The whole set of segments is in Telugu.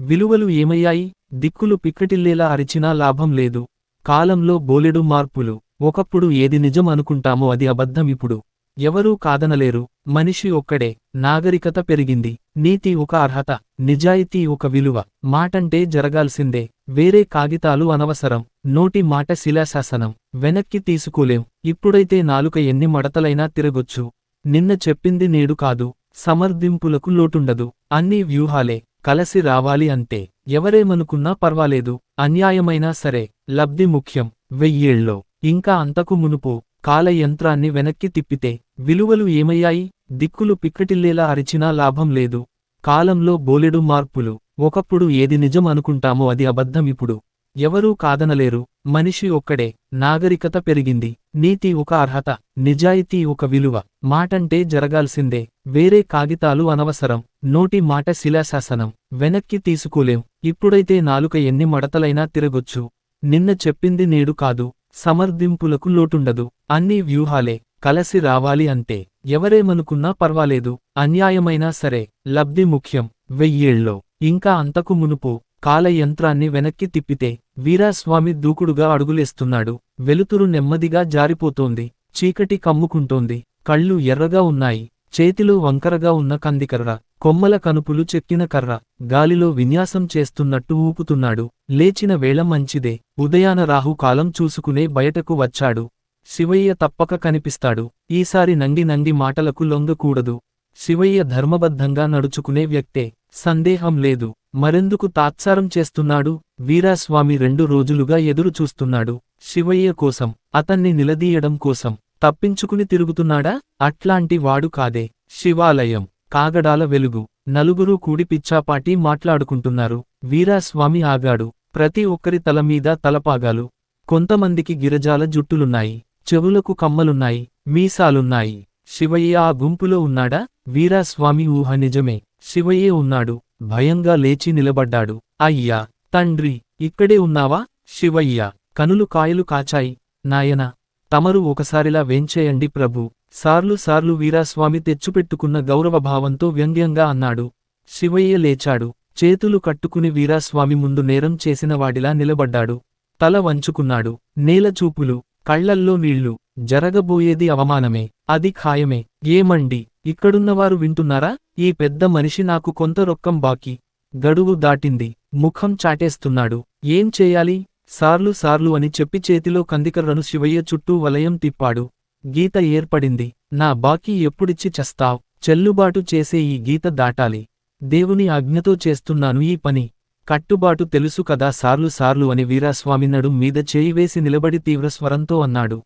విలువలు ఏమయ్యాయి? దిక్కులు పిక్కటిల్లేలా అరిచినా లాభం లేదు. కాలంలో బోలెడు మార్పులు. ఒకప్పుడు ఏది నిజం అనుకుంటామో అది అబద్ధం ఇప్పుడు. ఎవరూ కాదనలేరు. మనిషి ఒక్కడే. నాగరికత పెరిగింది. నీతి ఒక అర్హత. నిజాయితీ ఒక విలువ. మాటంటే జరగాల్సిందే. వేరే కాగితాలు అనవసరం. నోటి మాట శిలాశాసనం. వెనక్కి తీసుకోలేం. ఇప్పుడైతే నాలుక ఎన్ని మడతలైనా తిరగొచ్చు. నిన్న చెప్పింది నేడు కాదు. సమర్థింపులకు లోటుండదు. అన్నీ వ్యూహాలే. కలసి రావాలి అంతే ఎవరేమనుకున్నా పర్వాలేదు అన్యాయమైనా సరే లబ్ధి ముఖ్యం. వెయ్యేళ్ళో. ఇంకా అంతకు మునుపు కాలయంత్రాన్ని వెనక్కి తిప్పితే విలువలు ఏమయ్యాయి? దిక్కులు పిక్కటిల్లేలా అరిచినా లాభం లేదు. కాలంలో బోలెడు మార్పులు. ఒకప్పుడు ఏది నిజం అనుకుంటామో అది అబద్ధమిప్పుడు ఎవరూ కాదనలేరు. మనిషి ఒక్కడే. నాగరికత పెరిగింది. నీతి ఒక అర్హత. నిజాయితీ ఒక విలువ. మాటంటే జరగాల్సిందే. వేరే కాగితాలు అనవసరం. నోటి మాట శిలాశాసనం. వెనక్కి తీసుకోలేం. ఇప్పుడైతే నాలుక ఎన్ని మడతలైనా తిరగొచ్చు. నిన్న చెప్పింది నేడు కాదు. సమర్థింపులకు లోటుండదు. అన్నీ వ్యూహాలే. కలసి రావాలి అంతే. ఎవరేమనుకున్నా పర్వాలేదు. అన్యాయమైనా సరే. లబ్ధి ముఖ్యం. వెయ్యేళ్ళో ఇంకా అంతకు మునుపు. కాల యంత్రాన్ని వెనక్కి తిప్పితే వీరాస్వామి దూకుడుగా అడుగులేస్తున్నాడు. వెలుతురు నెమ్మదిగా జారిపోతోంది. చీకటి కమ్ముకుంటోంది. కళ్ళు ఎర్రగా ఉన్నాయి. చేతిలో వంకరగా ఉన్న కందికర్ర కొమ్మల కనుపులు చెక్కిన కర్ర గాలిలో విన్యాసం చేస్తున్నట్టు ఊపుతున్నాడు. లేచిన వేళ మంచిదే. ఉదయాన రాహు కాలం చూసుకునే బయటకు వచ్చాడు. శివయ్య తప్పక కనిపిస్తాడు. ఈసారి నంగి నంగి మాటలకు లొంగకూడదు. శివయ్య ధర్మబద్ధంగా నడుచుకునే వ్యక్తే. సందేహం లేదు. మరెందుకు తాత్సారం చేస్తున్నాడు? వీరాస్వామి రెండు రోజులుగా ఎదురు చూస్తున్నాడు. శివయ్య కోసం అతన్ని నిలదీయడం కోసం తప్పించుకుని తిరుగుతున్నాడా? అట్లాంటి వాడు కాదే. శివాలయం కాగడాల వెలుగు. నలుగురు కూడి పిచ్చాపాటి మాట్లాడుకుంటున్నారు. వీరాస్వామి ఆగాడు. ప్రతి ఒక్కరి తలమీద తలపాగాలు. కొంతమందికి గిరజాల జుట్టులున్నాయి. చెవులకు కమ్మలున్నాయి. మీసాలున్నాయి. శివయ్య ఆ గుంపులో ఉన్నాడా? వీరాస్వామి ఊహ నిజమే. శివయ్యే ఉన్నాడు. భయంగా లేచి నిలబడ్డాడు. అయ్యా తండ్రి ఇక్కడే ఉన్నావా? శివయ్య కనులు కాయలు కాచాయి. నాయనా తమరు ఒకసారిలా వేంచేయండి ప్రభు. సార్లు సార్లు వీరాస్వామి తెచ్చుపెట్టుకున్న గౌరవభావంతో వ్యంగ్యంగా అన్నాడు. శివయ్య లేచాడు. చేతులు కట్టుకుని వీరాస్వామి ముందు నేరం చేసిన వాడిలా నిలబడ్డాడు. తల వంచుకున్నాడు. నేలచూపులు కళ్ళల్లో నీళ్ళు. జరగబోయేది అవమానమే. అది ఖాయమే. ఏమండి? ఇక్కడున్నవారు వింటున్నారా? ఈ పెద్ద మనిషి నాకు కొంత రొక్కం బాకీ. గడువు దాటింది. ముఖం చాటేస్తున్నాడు. ఏం చేయాలి? సార్లు సార్లు అని చెప్పి చేతిలో కందికర్రను శివయ్య చుట్టూ వలయం తిప్పాడు. గీత ఏర్పడింది. నా బాకీ ఎప్పుడిచ్చి చస్తావ్? చెల్లుబాటు చేసే ఈ గీత దాటాలి. దేవుని ఆజ్ఞతో చేస్తున్నాను ఈ పని. కట్టుబాటు తెలుసు కదా సార్లు సార్లు అని వీరాస్వామి నడుం మీద చేయివేసి నిలబడి తీవ్రస్వరంతో అన్నాడు.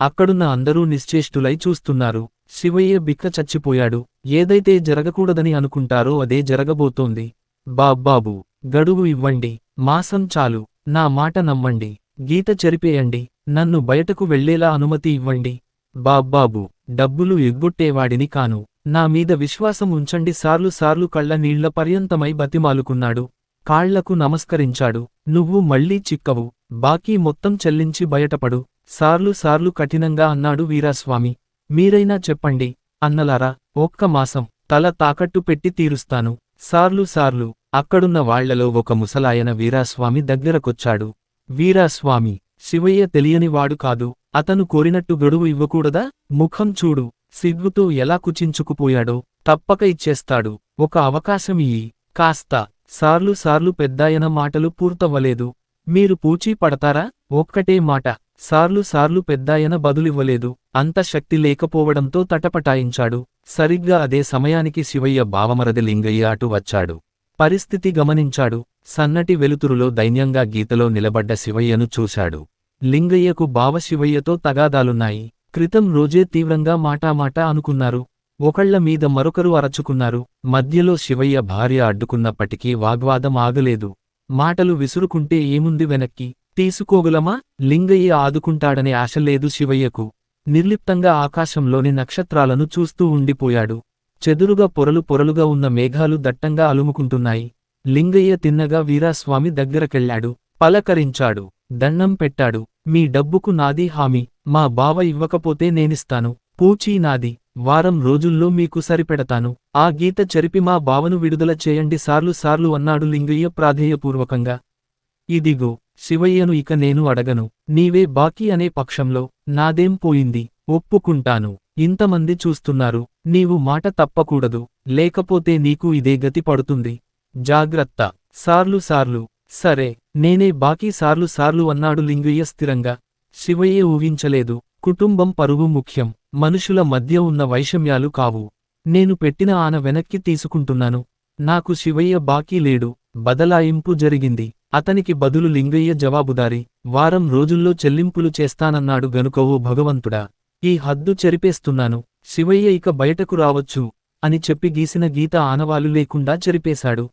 అక్కడున్న అందరూ నిశ్చేష్టులై చూస్తున్నారు. శివయ్య బిక్క చచ్చిపోయాడు. ఏదైతే జరగకూడదని అనుకుంటారో అదే జరగబోతోంది. బాబ్బాబు గడువు ఇవ్వండి. మాసం చాలు. నా మాట నమ్మండి. గీత చెరిపేయండి. నన్ను బయటకు వెళ్ళేలా అనుమతి ఇవ్వండి. బాబ్బాబు డబ్బులు ఎగ్గొట్టేవాడిని కాను. నా మీద విశ్వాసం ఉంచండి. సార్లు సార్లు కళ్ళ నీళ్ళ పర్యంతమై బతిమాలుకున్నాడు. కాళ్ళకు నమస్కరించాడు. నువ్వు మళ్ళీ చిక్కవు. బాకీ మొత్తం చెల్లించి బయటపడు. సార్లు సార్లు కఠినంగా అన్నాడు వీరాస్వామి. మీరైనా చెప్పండి అన్నలారా ఒక్క మాసం తల తాకట్టు పెట్టి తీరుస్తాను. సార్లు సార్లు అక్కడున్న వాళ్ళలో ఒక ముసలాయన వీరాస్వామి దగ్గరకొచ్చాడు. వీరాస్వామి శివయ్య తెలియనివాడు కాదు అతను కోరినట్టు గడువు ఇవ్వకూడదా? ముఖం చూడు సిగ్గుతో ఎలా కుచించుకుపోయాడో తప్పక ఇచ్చేస్తాడు. ఒక అవకాశం ఇయ్యి. కాస్త సార్లు సార్లు పెద్దాయన మాటలు పూర్తవ్వలేదు. మీరు పూచీ పడతారా? ఒక్కటే మాట. సార్లు సార్లు పెద్దాయన బదులివ్వలేదు. అంత శక్తి లేకపోవడంతో తటపటాయించాడు. సరిగ్గా అదే సమయానికి శివయ్య బావమరది లింగయ్య అటు వచ్చాడు. పరిస్థితి గమనించాడు. సన్నటి వెలుతురులో దైన్యంగా గీతలో నిలబడ్డ శివయ్యను చూశాడు. లింగయ్యకు బావ శివయ్యతో తగాదాలున్నాయి. క్రితం రోజే తీవ్రంగా మాటామాటా అనుకున్నారు. ఒకళ్ళ మీద మరొకరు అరచుకున్నారు. మధ్యలో శివయ్య భార్య అడ్డుకున్నప్పటికీ వాగ్వాదం ఆగలేదు. మాటలు విసురుకుంటే ఏముంది వెనక్కి? తీసుకోగలమా? లింగయ్య ఆదుకుంటాడనే ఆశలేదు శివయ్యకు. నిర్లిప్తంగా ఆకాశంలోని నక్షత్రాలను చూస్తూ ఉండిపోయాడు. చెదురుగా పొరలు పొరలుగా ఉన్న మేఘాలు దట్టంగా అలుముకుంటున్నాయి. లింగయ్య తిన్నగా వీరాస్వామి దగ్గరకెళ్ళాడు పలకరించాడు. దండం పెట్టాడు. మీ డబ్బుకు నాది హామీ. మా బావ ఇవ్వకపోతే నేనిస్తాను. పూచీ నాది. వారం రోజుల్లో మీకు సరిపెడతాను. ఆ గీత చెరిపి మా బావను విడుదల చేయండి. సార్లు సార్లు అన్నాడు లింగయ్య ప్రాధేయపూర్వకంగా. ఇదిగో శివయ్యను ఇక నేను అడగను. నీవే బాకీ అనే పక్షంలో నాదేం పోయింది? ఒప్పుకుంటాను. ఇంతమంది చూస్తున్నారు. నీవు మాట తప్పకూడదు. లేకపోతే నీకు ఇదే గతి పడుతుంది. జాగ్రత్త. సార్లు సార్లు. సరే. నేనే బాకీ సార్లు సార్లు అన్నాడు లింగయ్య స్థిరంగా. శివయ్య ఊహించలేదు. కుటుంబం పరువు ముఖ్యం. మనుషుల మధ్య ఉన్న వైషమ్యాలు కావు. నేను పెట్టిన ఆన వెనక్కి తీసుకుంటున్నాను. నాకు శివయ్య బాకీ లేడు బదలాయింపు జరిగింది. అతనికి బదులు లింగయ్య జవాబుదారి వారం రోజుల్లో చెల్లింపులు చేస్తానన్నాడు గనుకవో భగవంతుడా. ఈ హద్దు చెరిపేస్తున్నాను శివయ్య ఇక బయటకు రావచ్చు అని చెప్పి గీసిన గీత ఆనవాలు లేకుండా చెరిపేశాడు.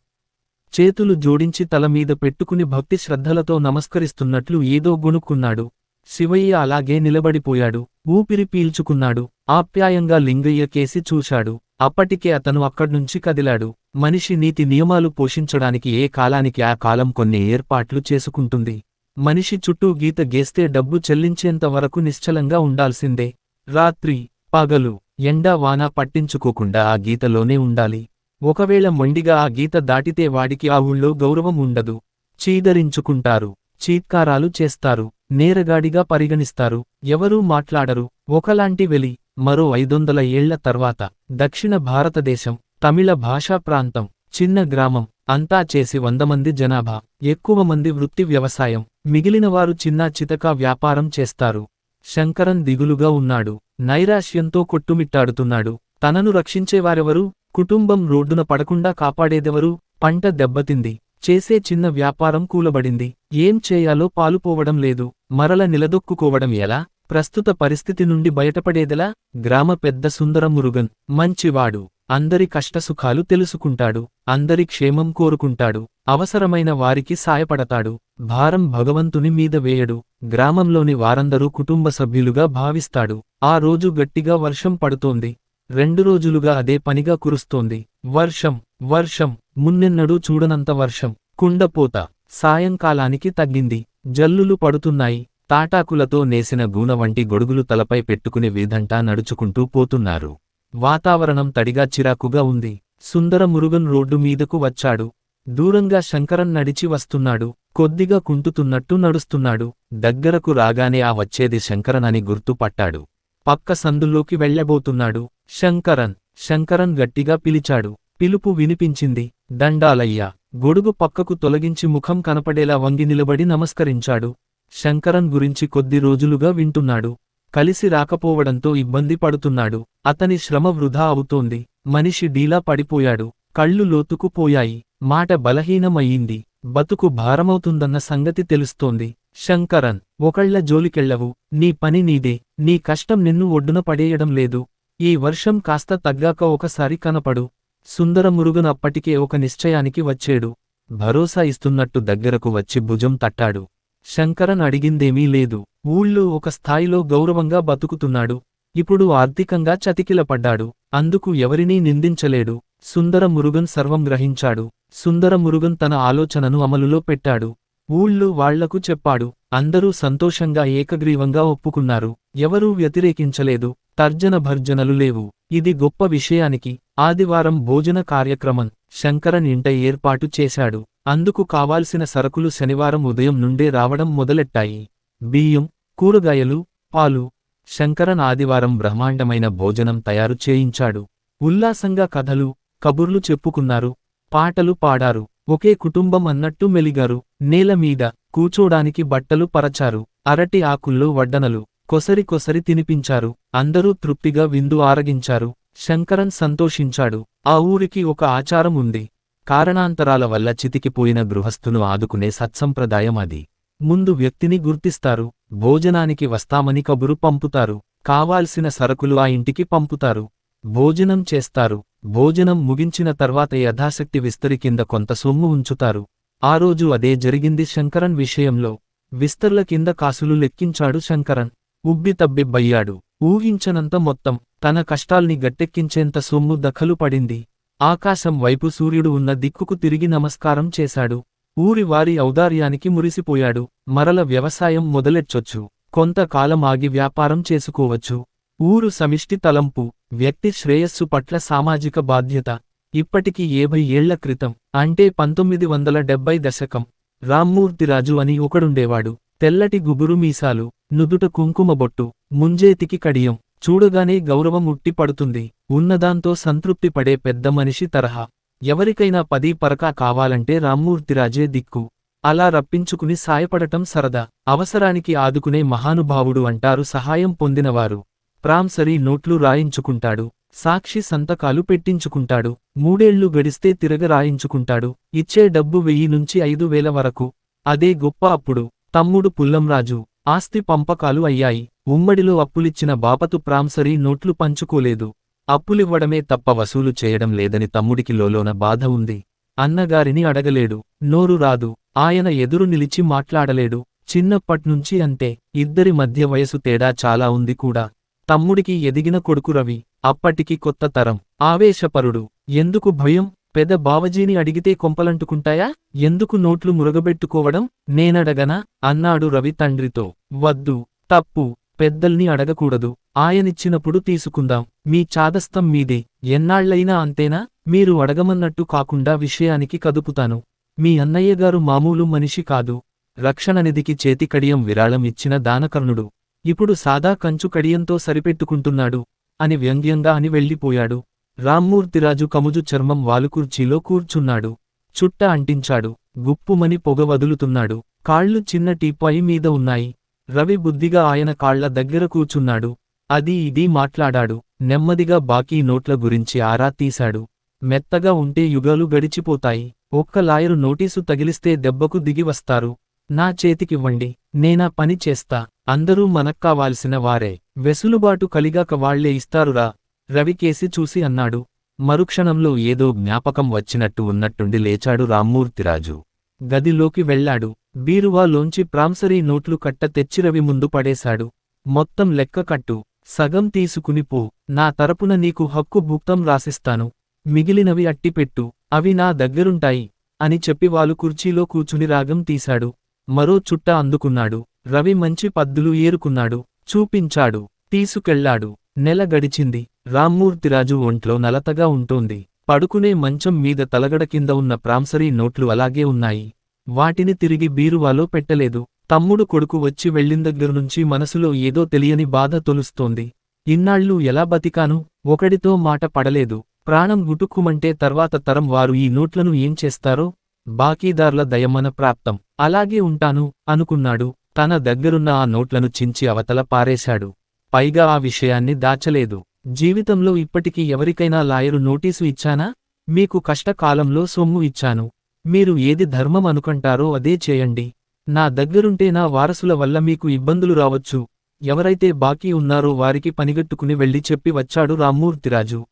చేతులు జోడించి తలమీద పెట్టుకుని భక్తి శ్రద్ధలతో నమస్కరిస్తున్నట్లు ఏదో గుణుక్కున్నాడు. శివయ్య అలాగే నిలబడిపోయాడు. ఊపిరి పీల్చుకున్నాడు. ఆప్యాయంగా లింగయ్య కేసి చూశాడు. అప్పటికే అతను అక్కడ్నుంచి కదిలాడు. మనిషి నీతి నియమాలు పోషించడానికి ఏ కాలానికి ఆ కాలం కొన్ని ఏర్పాట్లు చేసుకుంటుంది. మనిషి చుట్టూ గీత గేస్తే డబ్బు చెల్లించేంత వరకు నిశ్చలంగా ఉండాల్సిందే. రాత్రి పగలు ఎండా వాన పట్టించుకోకుండా ఆ గీతలోనే ఉండాలి. ఒకవేళ మొండిగా ఆ గీత దాటితే వాడికి ఆ ఊళ్ళో గౌరవం ఉండదు. చీదరించుకుంటారు. చీత్కారాలు చేస్తారు. నేరగాడిగా పరిగణిస్తారు. ఎవరూ మాట్లాడరు. ఒకలాంటి వెలి మరో ఐదొందల ఏళ్ళ తర్వాత దక్షిణ భారతదేశం తమిళ భాషా ప్రాంతం చిన్న గ్రామం అంతా చేసి వంద మంది జనాభా ఎక్కువ మంది వృత్తి వ్యవసాయం మిగిలినవారు చిన్నా చితకా వ్యాపారం చేస్తారు. శంకరన్ దిగులుగా ఉన్నాడు. నైరాశ్యంతో కొట్టుమిట్టాడుతున్నాడు. తనను రక్షించేవారెవరు? కుటుంబం రోడ్డున పడకుండా కాపాడేదెవరు? పంట దెబ్బతింది. చేసే చిన్న వ్యాపారం కూలబడింది. ఏం చేయాలో పాలుపోవడం లేదు. మరల నిలదొక్కుకోవడం ఎలా? ప్రస్తుత పరిస్థితి నుండి బయటపడేదెలా? గ్రామ పెద్ద సుందర మురుగన్. మంచివాడు. అందరి కష్టసుఖాలు తెలుసుకుంటాడు. అందరి క్షేమం కోరుకుంటాడు. అవసరమైన వారికి సాయపడతాడు. భారం భగవంతుని మీద వేయడు. గ్రామంలోని వారందరూ కుటుంబ సభ్యులుగా భావిస్తాడు. ఆ రోజు గట్టిగా వర్షం పడుతోంది. రెండు రోజులుగా అదే పనిగా కురుస్తోంది. వర్షం వర్షం. మున్నెన్నడూ చూడనంత వర్షం. కుండపోత సాయంకాలానికి తగ్గింది. జల్లులు పడుతున్నాయి. తాటాకులతో నేసిన గూన వంటి గొడుగులు తలపై పెట్టుకుని వీధంటా నడుచుకుంటూ పోతున్నారు. వాతావరణం తడిగా చిరాకుగా ఉంది. సుందర మురుగన్ రోడ్డు మీదకు వచ్చాడు. దూరంగా శంకరన్ నడిచి వస్తున్నాడు. కొద్దిగా కుంటుతున్నట్టు నడుస్తున్నాడు. దగ్గరకు రాగానే ఆ వచ్చేది శంకరన్ అని గుర్తుపట్టాడు. పక్క సందుల్లోకి వెళ్ళబోతున్నాడు శంకరన్ శంకరన్ గట్టిగా పిలిచాడు. పిలుపు వినిపించింది. దండాలయ్యా గొడుగు పక్కకు తొలగించి ముఖం కనపడేలా వంగి నిలబడి నమస్కరించాడు. శంకరన్ గురించి కొద్ది రోజులుగా వింటున్నాడు. కలిసి రాకపోవడంతో ఇబ్బంది పడుతున్నాడు. అతని శ్రమ వృధా అవుతోంది. మనిషి డీలా పడిపోయాడు. కళ్ళు లోతుకుపోయాయి మాట బలహీనమయ్యింది. బతుకు భారమవుతుందన్న సంగతి తెలుస్తోంది. శంకరన్ ఒకళ్ళ జోలికెళ్ళవు. నీ పని నీదే. నీ కష్టం నిన్ను ఒడ్డున పడేయడం లేదు. ఈ వర్షం కాస్త తగ్గాక ఒకసారి కనపడు. సుందరమురుగన్ అప్పటికే ఒక నిశ్చయానికి వచ్చేడు. భరోసా ఇస్తున్నట్టు దగ్గరకు వచ్చి భుజం తట్టాడు. శంకరన్ అడిగిందేమీ లేదు. ఊళ్ళో ఒక స్థాయిలో గౌరవంగా బతుకుతున్నాడు. ఇప్పుడు ఆర్థికంగా చతికిలపడ్డాడు. అందుకు ఎవరినీ నిందించలేడు. సుందర మురుగన్ సర్వం గ్రహించాడు. సుందర మురుగన్ తన ఆలోచనను అమలులో పెట్టాడు. ఊళ్ళో వాళ్ళకు చెప్పాడు. అందరూ సంతోషంగా ఏకగ్రీవంగా ఒప్పుకున్నారు. ఎవరూ వ్యతిరేకించలేదు. తర్జన భర్జనలు లేవు. ఇది గొప్ప విషయానికి ఆదివారం భోజన కార్యక్రమం. శంకరన్ ఇంట ఏర్పాటు చేశాడు. అందుకు కావాల్సిన సరకులు శనివారం ఉదయం నుండే రావడం మొదలెట్టాయి. బియ్యం కూరగాయలు పాలు. శంకరన్ ఆదివారం బ్రహ్మాండమైన భోజనం తయారు చేయించాడు. ఉల్లాసంగా కథలు కబుర్లు చెప్పుకున్నారు. పాటలు పాడారు. ఒకే కుటుంబం అన్నట్టు మెలిగారు. నేలమీద కూచోడానికి బట్టలు పరచారు. అరటి ఆకుల్లో వడ్డనలు కొసరి కొసరి తినిపించారు. అందరూ తృప్తిగా విందు ఆరగించారు. శంకరన్ సంతోషించాడు. ఆ ఊరికి ఒక ఆచారం ఉంది. కారణాంతరాల వల్ల చితికిపోయిన గృహస్థును ఆదుకునే సత్సంప్రదాయం అది. ముందు వ్యక్తిని గుర్తిస్తారు. భోజనానికి వస్తామని కబురు పంపుతారు. కావాల్సిన సరకులు ఆ ఇంటికి పంపుతారు. భోజనం చేస్తారు. భోజనం ముగించిన తర్వాత యథాశక్తి విస్తరి కింద కొంత సొమ్ము ఉంచుతారు. ఆ రోజు అదే జరిగింది శంకరన్ విషయంలో. విస్తర్ల కింద కాసులు లెక్కించాడు శంకరన్. ఉబ్బి తబ్బిబ్బయ్యాడు. ఊహించనంత మొత్తం తన కష్టాల్ని గట్టెక్కించేంత సొమ్ము దఖలు పడింది. ఆకాశం వైపు సూర్యుడు ఉన్న దిక్కుకు తిరిగి నమస్కారం చేశాడు. ఊరి వారి ఔదార్యానికి మురిసిపోయాడు. మరల వ్యవసాయం మొదలెచ్చొచ్చు. కొంతకాలం ఆగి వ్యాపారం చేసుకోవచ్చు. ఊరు సమిష్టి తలంపు. వ్యక్తి శ్రేయస్సు పట్ల సామాజిక బాధ్యత ఇప్పటికి ఏభై ఏళ్ళ క్రితం అంటే పంతొమ్మిది వందల డెబ్బై దశకం. రామ్మూర్తిరాజు అని ఒకడుండేవాడు. తెల్లటి గుబురు మీసాలు నుదుట కుంకుమ బొట్టు ముంజేతికి కడియం. చూడగానే గౌరవం ఉట్టి పడుతుంది ఉన్నదాంతో సంతృప్తి పడే పెద్ద మనిషి తరహా. ఎవరికైనా పది పరకా కావాలంటే రామ్మూర్తిరాజే దిక్కు. అలా రప్పించుకుని సాయపడటం సరదా. అవసరానికి ఆదుకునే మహానుభావుడు అంటారు సహాయం పొందినవారు. ప్రాంసరీ నోట్లు రాయించుకుంటాడు. సాక్షి సంతకాలు పెట్టించుకుంటాడు. మూడేళ్ళు గడిస్తే తిరగ రాయించుకుంటాడు. ఇచ్చే డబ్బు వెయ్యి నుంచి ఐదు వేల వరకు. అదే గొప్ప అప్పుడు. తమ్ముడు పుల్లంరాజు. ఆస్తి పంపకాలు అయ్యాయి. ఉమ్మడిలో అప్పులిచ్చిన బాపతు ప్రాంసరీ నోట్లు పంచుకోలేదు. అప్పులివ్వడమే తప్ప వసూలు చేయడం లేదని తమ్ముడికి లోలోన బాధ ఉంది. అన్నగారిని అడగలేడు. నోరు రాదు. ఆయన ఎదురు నిలిచి మాట్లాడలేడు. చిన్నప్పట్నుంచి అంతే ఇద్దరి మధ్య వయసు తేడా చాలా ఉంది కూడా. తమ్ముడికి ఎదిగిన కొడుకు రవి అప్పటికి కొత్త తరం. ఆవేశపరుడు. ఎందుకు భయం? పెద బావజీని అడిగితే కొంపలంటుకుంటాయా? ఎందుకు నోట్లు మురగబెట్టుకోవడం? నేనడగనా? అన్నాడు రవి తండ్రితో. వద్దు. తప్పు. పెద్దల్ని అడగకూడదు. ఆయనిచ్చినప్పుడు తీసుకుందాం. మీ చాదస్తం మీదే. ఎన్నాళ్ళైనా అంతేనా? మీరు అడగమన్నట్టు కాకుండా విషయానికి కదుపుతాను. మీ అన్నయ్యగారు మామూలు మనిషి కాదు. రక్షణనిధికి చేతికడియం విరాళం ఇచ్చిన దానకర్ణుడు. ఇప్పుడు సాదా కంచు కడియంతో సరిపెట్టుకుంటున్నాడు అని వ్యంగ్యంగా అని వెళ్ళిపోయాడు. రామ్మూర్తిరాజు కముజు చర్మం వాలుకుర్చీలో కూర్చున్నాడు. చుట్ట అంటించాడు. గుప్పుమని పొగ వదులుతున్నాడు. కాళ్ళు చిన్న టీపాయి మీద ఉన్నాయి. రవి బుద్ధిగా ఆయన కాళ్ళ దగ్గర కూర్చున్నాడు. అది ఇది మాట్లాడాడు. నెమ్మదిగా బాకీ నోట్ల గురించి ఆరా తీశాడు. మెత్తగా ఉంటే యుగాలు గడిచిపోతాయి. ఒక్క లాయరు నోటీసు తగిలిస్తే దెబ్బకు దిగి వస్తారు. నా చేతికివ్వండి నేనా పని చేస్తా. అందరూ మనక్కావాల్సిన వారే. వెసులుబాటు కలిగాక వాళ్ళే ఇస్తారురా. రవికేసి చూసి అన్నాడు. మరుక్షణంలో ఏదో జ్ఞాపకం వచ్చినట్టు ఉన్నట్టుండి లేచాడు రామ్మూర్తిరాజు. గదిలోకి వెళ్ళాడు బీరువాలోంచి ప్రాంసరీ నోట్లు కట్ట తెచ్చి రవి ముందు పడేశాడు. మొత్తం లెక్క కట్టు. సగం తీసుకుని పో. నా తరపున నీకు హక్కు భుక్తం రాసిస్తాను. మిగిలినవి అట్టిపెట్టు. అవి నా దగ్గరుంటాయి. అని చెప్పి వాలు కుర్చీలో కూచుని రాగం తీశాడు. మరో చుట్ట అందుకున్నాడు. రవి మంచి పద్దులు ఏరుకున్నాడు. చూపించాడు. తీసుకెళ్ళాడు. నెల గడిచింది. రామ్మూర్తిరాజు ఒంట్లో నలతగా ఉంటోంది. పడుకునే మంచం మీద తలగడ కింద ఉన్న ప్రాంసరీ నోట్లు అలాగే ఉన్నాయి. వాటిని తిరిగి బీరువాలో పెట్టలేదు. తమ్ముడు కొడుకు వచ్చి వెళ్ళిందగ్గరునుంచి మనసులో ఏదో తెలియని బాధ తొలుస్తోంది. ఇన్నాళ్ళు ఎలా బతికాను? ఒకడితో మాట పడలేదు. ప్రాణం గుటుక్కుమంటే తర్వాత తరం వారు ఈ నోట్లను ఏం చేస్తారో? బాకీదార్ల దయమన ప్రాప్తం. అలాగే ఉంటాను అనుకున్నాడు. తన దగ్గరున్న ఆ నోట్లను చించి అవతల పారేశాడు. పైగా ఆ విషయాన్ని దాచలేదు. జీవితంలో ఇప్పటికీ ఎవరికైనా లాయరు నోటీసు ఇచ్చానా? మీకు కష్టకాలంలో సొమ్ము ఇచ్చాను. మీరు ఏది ధర్మం అనుకంటారో అదే చేయండి. నా దగ్గరుంటే నా వారసుల వల్ల మీకు ఇబ్బందులు రావచ్చు. ఎవరైతే బాకీ ఉన్నారో వారికి పనిగట్టుకుని వెళ్ళి చెప్పి వచ్చాడు రామ్మూర్తిరాజు.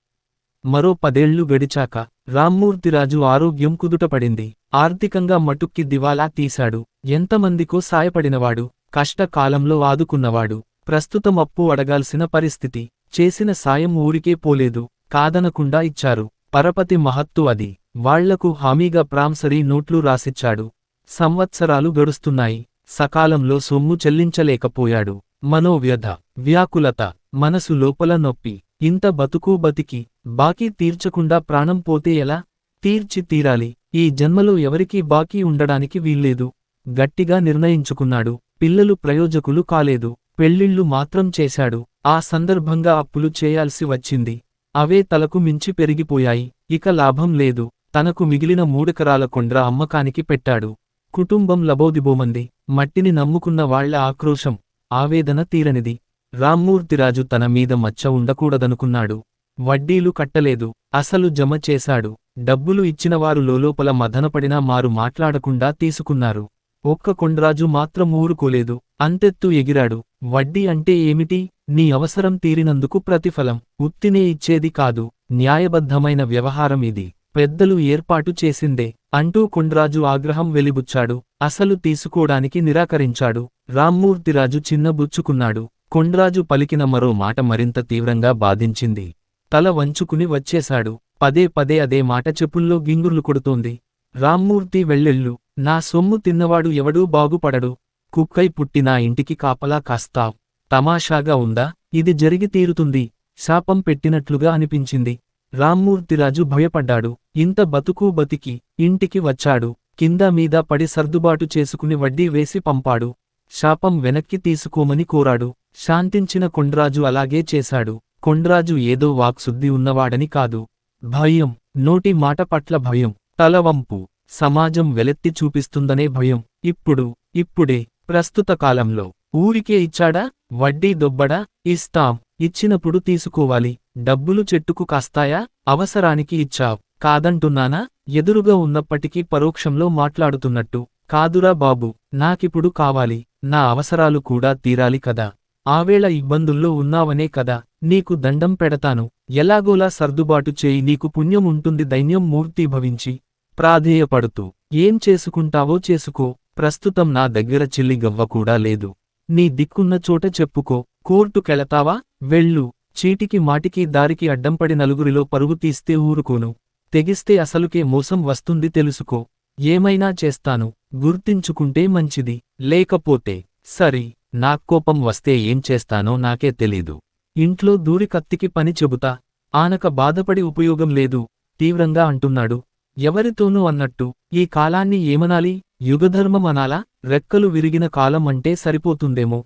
మరో పదేళ్ళు గడిచాక రామ్మూర్తిరాజు ఆరోగ్యం కుదుటపడింది. ఆర్థికంగా మటుక్కి దివాలా తీశాడు. ఎంతమందికో సాయపడినవాడు కష్టకాలంలో ఆదుకున్నవాడు. ప్రస్తుతం అప్పు అడగాల్సిన పరిస్థితి. చేసిన సాయం ఊరికే పోలేదు. కాదనకుండా ఇచ్చారు. పరపతి మహత్తు అది. వాళ్ళకు హామీగా ప్రాంసరీ నోట్లు రాసిచ్చాడు. సంవత్సరాలు గడుస్తున్నాయి. సకాలంలో సొమ్ము చెల్లించలేకపోయాడు. మనోవ్యధ వ్యాకులత మనసు లోపల నొప్పి. ఇంత బతుకు బతికి బాకీ తీర్చకుండా ప్రాణం పోతే ఎలా? తీర్చి తీరాలి. ఈ జన్మలో ఎవరికీ బాకీ ఉండడానికి వీల్లేదు. గట్టిగా నిర్ణయించుకున్నాడు. పిల్లలు ప్రయోజకులు కాలేదు. పెళ్ళిళ్ళు మాత్రం చేశాడు. ఆ సందర్భంగా అప్పులు చేయాల్సి వచ్చింది. అవే తలకు మించి పెరిగిపోయాయి. ఇక లాభం లేదు. తనకు మిగిలిన మూడెకరాల కొండ్ర అమ్మకానికి పెట్టాడు. కుటుంబం లబోదిబోమంది. మట్టిని నమ్ముకున్న వాళ్ళ ఆక్రోశం ఆవేదన తీరనిది. రామ్మూర్తిరాజు తన మీద మచ్చ ఉండకూడదనుకున్నాడు. వడ్డీలు కట్టలేదు. అసలు జమ చేశాడు. డబ్బులు ఇచ్చినవారు లోలోపల మదనపడినా మారు మాట్లాడకుండా తీసుకున్నారు. ఒక్క కొండ్రాజు మాత్రం ఊరుకోలేదు. అంతెత్తు ఎగిరాడు. వడ్డీ అంటే ఏమిటి? నీ అవసరం తీరినందుకు ప్రతిఫలం. ఉత్తినే ఇచ్చేది కాదు. న్యాయబద్ధమైన వ్యవహారం ఇది. పెద్దలు ఏర్పాటు చేసిందే. అంటూ కొండ్రాజు ఆగ్రహం వెలిబుచ్చాడు. అసలు తీసుకోడానికి నిరాకరించాడు. రామ్మూర్తిరాజు చిన్నబుచ్చుకున్నాడు. కొండ్రాజు పలికిన మరో మాట మరింత తీవ్రంగా బాధించింది. తల వంచుకుని వచ్చేశాడు. పదే పదే అదే మాట చెప్పుల్లో గింగుర్లు కొడుతోంది. రామ్మూర్తి వెళ్ళెళ్ళు. నా సొమ్ము తిన్నవాడు ఎవడూ బాగుపడడు. కుక్కై పుట్టి నా ఇంటికి కాపలా కాస్తావ్ తమాషాగా ఉందా? ఇది జరిగి తీరుతుంది. శాపం పెట్టినట్లుగా అనిపించింది. రామ్మూర్తిరాజు భయపడ్డాడు. ఇంత బతుకు బతికి ఇంటికి వచ్చాడు. కింద మీద పడి సర్దుబాటు చేసుకుని వడ్డీ వేసి పంపాడు. శాపం వెనక్కి తీసుకోమని కోరాడు. శాంతించిన కొండ్రాజు అలాగే చేశాడు. కొండ్రాజు ఏదో వాక్శుద్ధి ఉన్నవాడని కాదు. భయం నోటి మాట పట్ల భయం తలవంపు సమాజం వెలెత్తి చూపిస్తుందనే భయం. ఇప్పుడు ఇప్పుడే ప్రస్తుత కాలంలో ఊరికే ఇచ్చాడా? వడ్డీ దొబ్బడా? ఇస్తాం ఇచ్చినప్పుడు తీసుకోవాలి. డబ్బులు చెట్టుకు కాస్తాయా? అవసరానికి ఇచ్చావ్. కాదంటున్నానా? ఎదురుగా ఉన్నప్పటికీ పరోక్షంలో మాట్లాడుతున్నట్టు. కాదురా బాబు నాకిప్పుడు కావాలి. నా అవసరాలు కూడా తీరాలి కదా. ఆవేళ ఇబ్బందుల్లో ఉన్నావనే కదా నీకు దండం పెడతాను. ఎలాగోలా సర్దుబాటు చేయి నీకు పుణ్యం ఉంటుంది దైన్యం మూర్తీభవించి ప్రాధేయపడుతూ. ఏం చేసుకుంటావో చేసుకో ప్రస్తుతం నా దగ్గర చిల్లి గవ్వ కూడా లేదు. నీ దిక్కున్న చోట చెప్పుకో కోర్టుకెళతావా వెళ్ళు. చీటికి మాటికి దారికి అడ్డంపడి నలుగురిలో పరుగు తీస్తే ఊరుకోను. తెగిస్తే అసలుకే మోసం వస్తుంది తెలుసుకో. ఏమైనా చేస్తాను గుర్తించుకుంటే మంచిది లేకపోతే సరి. నా కోపం వస్తే ఏం చేస్తానో నాకే తెలీదు. ఇంట్లో దూరి కత్తికి పని చెబుతా ఆనక బాధపడి ఉపయోగం లేదు తీవ్రంగా అంటున్నాడు. ఎవరితోనూ అన్నట్టు ఈ కాలాన్ని ఏమనాలి? యుగధర్మం అనాలా? రెక్కలు విరిగిన కాలం అంటే సరిపోతుందేమో.